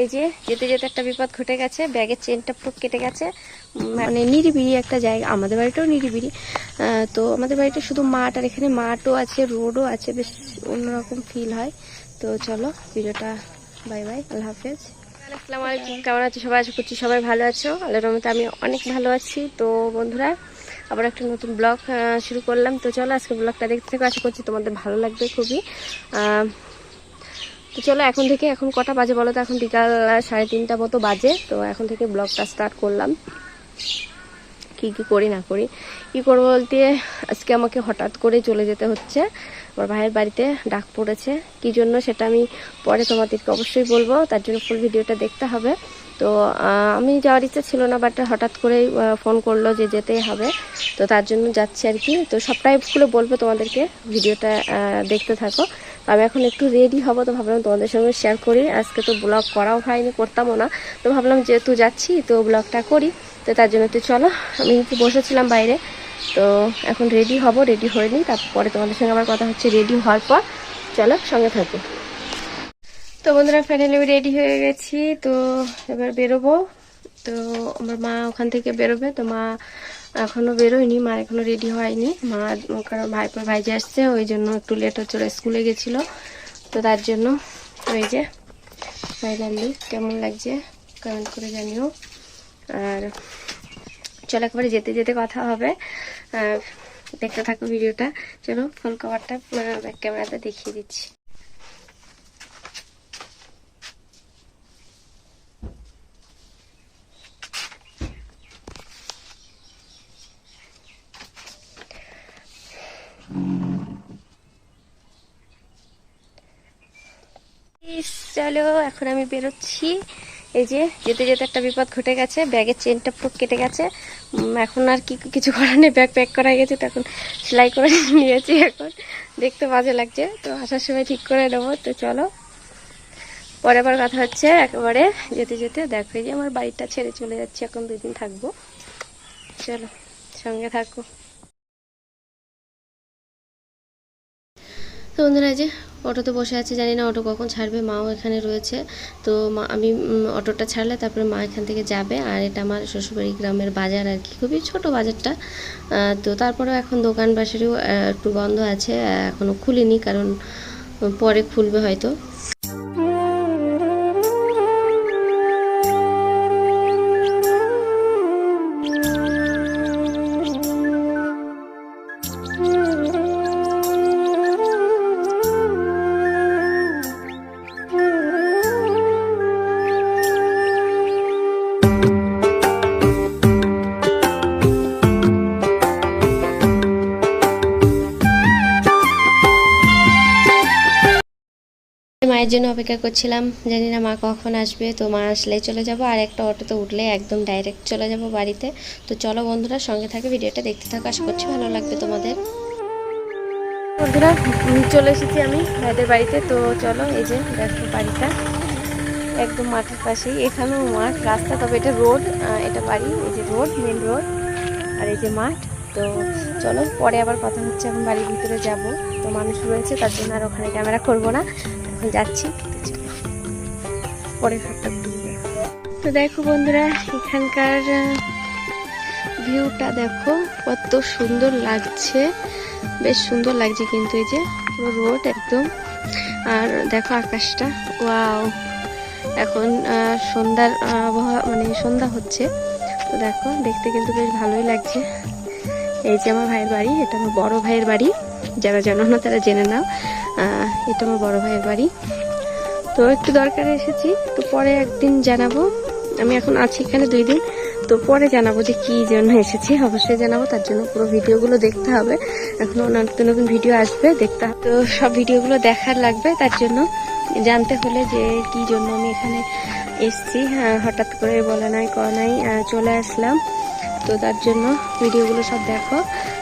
এই যে যেতে যেতে একটা বিপদ ঘটে গেছে ব্যাগের চেনটা পুরো কেটে গেছে। মানে নিরিবিড়ি একটা জায়গা, আমাদের বাড়িটাও নিরিবিড়ি তো আমাদের বাড়িটা শুধু মাঠ আর এখানে মাঠও আছে, রোডও আছে, বেশ অন্যরকম ফিল হয়। তো চলো, ভিডিওটা বাই বাই আল্লাহ হাফেজ। আসসালামু আলাইকুম, কেমন আছো? সবাই আশা করছি সবাই ভালো আছো। আল্লাহর রহমতে আমি অনেক ভালো আছি। তো বন্ধুরা, আবার একটা নতুন ব্লগ শুরু করলাম। তো চলো আজকে ব্লগটা দেখতে থেকে। আশা করছি তোমাদের ভালো লাগবে খুবই। তো চলো, এখন থেকে এখন কটা বাজে বলো তো? এখন বিকাল সাড়ে তিনটা মতো বাজে। তো এখন থেকে ব্লগটা স্টার্ট করলাম। কি কি করি, না করি? কি করব বলতে, আজকে আমাকে হঠাৎ করে চলে যেতে হচ্ছে। আমার ভাইয়ের বাড়িতে ডাক পড়েছে। কি জন্য সেটা আমি পরে তোমাদেরকে অবশ্যই বলব। তার জন্য ফুল ভিডিওটা দেখতে হবে। তো আমি যাওয়ার ইচ্ছা ছিল না বাট হঠাৎ করেই ফোন করল যে যেতেই হবে। তো তার জন্য যাচ্ছি আর কি। তো সবটাই খুলে বলব তোমাদেরকে। ভিডিওটা দেখতে থাকো। আমি এখন একটু রেডি হব তো ভাবলাম তোমাদের সঙ্গে শেয়ার করি। আজকে তো ব্লগ করাও হয়নি, করতামও না। তো ভাবলাম যেহেতু যাচ্ছি, তো ব্লগটা করি। তো তার জন্য তো চলো, আমি একটু বসেছিলাম বাইরে। তো এখন রেডি হব রেডি হয়ে নিই, তারপরে তোমাদের সঙ্গে আমার কথা হচ্ছে রেডি হওয়ার পর। চলো, সঙ্গে থাকো। তো বন্ধুরা ফাইনালি আমি রেডি হয়ে গেছি। তো এবার বেরোবো। তো আমার মা ওখান থেকে বেরোবে। তো মা এখনও বেরোয়নি, মা এখনও রেডি হয়নি। মা কারণ ভাইপোর ভাইজে আসছে, ওই জন্য একটু লেট হচ্ছে, ওরা স্কুলে গেছিল। তো তার জন্য ওই যে ফাইনালি কেমন লাগছে কমেন্ট করে জানিও। আর চলো একবারে যেতে যেতে কথা হবে। দেখতে থাকো ভিডিওটা চলো ফোন কভারটা ব্যাক ক্যামেরাতে দেখিয়ে দিচ্ছি। চলো, এখন আমি বেরোচ্ছি। এই যে, যেতে যেতে একটা বিপদ ঘটে গেছে, ব্যাগের চেনটা পুরো কেটে গেছে। এখন আর কি কিছু করার নেই, ব্যাগ প্যাক করা গেছে, তো এখন সেলাই করে নিয়েছি এখন। দেখতে বাজে লাগছে, তো আসার সময় ঠিক করে নেব, তো চলো। পরে আবার কথা হচ্ছে, একেবারে যেতে যেতে। দেখো যে আমার বাড়িটা ছেড়ে চলে যাচ্ছি, এখন দুই দিন থাকব। চলো, সঙ্গে থাকো। তো বন্ধুরা যে অটোতে বসে আছে, জানি না অটো কখন ছাড়বে, মাও এখানে রয়েছে। তো আমি অটোটা ছাড়লে তারপরে মা এখান থেকে যাবে। আর এটা আমার শ্বশুরবাড়ি গ্রামের বাজার আর কি, খুবই ছোট বাজারটা। তো তারপরেও এখন দোকান বাসারেও একটু বন্ধ আছে এখনও খুলিনি, কারণ পরে খুলবে হয়তো। মায়ের জন্য অপেক্ষা করছিলাম। জানি না মা কখন আসবে, তো মা আসলেই চলে যাব। আর একটা অটোতে উঠলে একদম ডাইরেক্ট চলে যাব বাড়িতে। তো চলো বন্ধুরা, সঙ্গে থাকে, ভিডিওটা দেখতে থাকো। আশা করছি ভালো লাগবে তোমাদের। বন্ধুরা চলে এসেছি আমি ভাইদের বাড়িতে। তো চলো, এই যে দেখো বাড়িটা। একদম মাঠের পাশেই। এখানেও মাঠ, রাস্তা, তবে এটা রোড এটা বাড়ি, এই যে রোড মেন রোড আর এই যে মাঠ। তো চলো, পরে আবার কথা হচ্ছে, এখন বাড়ির ভিতরে যাব। তো মানুষ রয়েছে, তার জন্য আর ওখানে ক্যামেরা করব না। এখন যাচ্ছি। তো চলো। পরে ঘরটা ঘুরবো তো দেখো বন্ধুরা এখানকার ভিউটা দেখো, কত সুন্দর লাগছে। বেশ সুন্দর লাগছে কিন্তু এই যে, পুরো রোড একদম। আর দেখো আকাশটা ওয়াও এখন সন্ধ্যার আবহাওয়া মানে সন্ধ্যা হচ্ছে। তো দেখো, দেখতে কিন্তু বেশ ভালোই লাগছে। এই যে আমার ভাইয়ের বাড়ি, এটা আমার বড় ভাইয়ের বাড়ি। যারা জানো না, তারা জেনে নাও। এটা আমার বড় ভাইয়ের বাড়ি। তো একটু দরকারে এসেছি তো পরে একদিন জানাব। আমি এখন আছি এখানে দুই দিন তো পরে জানাব যে কি জন্য এসেছি। অবশ্যই জানাব তার জন্য পুরো ভিডিওগুলো দেখতে হবে। এখন নতুন নতুন ভিডিও আসবে দেখতে হবে। তো সব ভিডিওগুলো দেখার লাগবে তার জন্য জানতে হলে যে কি জন্য আমি এখানে এসছি। আহ, হঠাৎ করে বলা নাই করা নাই চলে আসলাম। তো তার জন্য ভিডিওগুলো সব দেখো।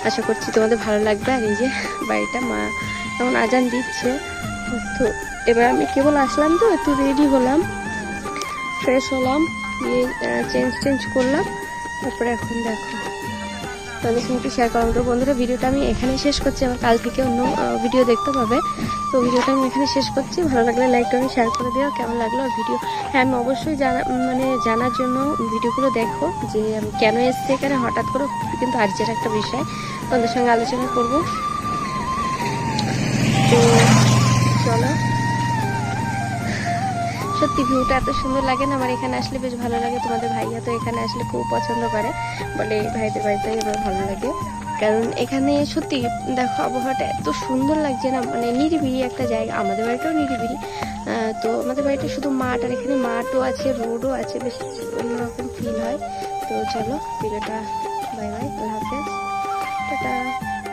আশা করছি তোমাদের ভালো লাগবে। আর এই যে বাড়িটা মা এখন আজান দিচ্ছে। তো এবার আমি কেবল আসলাম তো, একটু রেডি হলাম। ফ্রেশ হলাম, দিয়ে চেঞ্জ চেঞ্জ করলাম। তারপরে এখন দেখো। তোমাদের সঙ্গে শেয়ার করলাম। তো বন্ধুরা, ভিডিওটা আমি এখানেই শেষ করছি। আমার কাল থেকে অন্য ভিডিও দেখতে পাবে। তো ভিডিওটা আমি এখানে শেষ করছি। ভালো লাগলে লাইকটা আমি শেয়ার করে দিও। কেমন লাগল ভিডিও হ্যাঁ আমি অবশ্যই জানা মানে জানার জন্য ভিডিওগুলো দেখো যে আমি কেন এসছি এখানে। হঠাৎ করে কিন্তু আর্জের একটা বিষয়। তোমাদের সঙ্গে আলোচনা করব। তো চলো। সত্যি ভিউটা এত সুন্দর লাগে না, আমার এখানে আসলে বেশ ভালো লাগে। তোমাদের ভাইয়া তো এখানে আসলে খুব পছন্দ করে, বলে ভাইদের বাড়িতে আমার ভালো লাগে। কারণ এখানে সত্যি দেখো আবহাওয়াটা এত সুন্দর লাগছে না মানে নিরিবিলি একটা জায়গা। আমাদের বাড়িটাও নিরিবিলি। তো আমাদের বাড়িটা শুধু মাঠ, আর এখানে মাঠও আছে, রোডও আছে, বেশ অন্যরকম ফিল হয়। তো চলো, ভিডিওটা বাই বাই আল্লাহ হাফেজ। টাটা।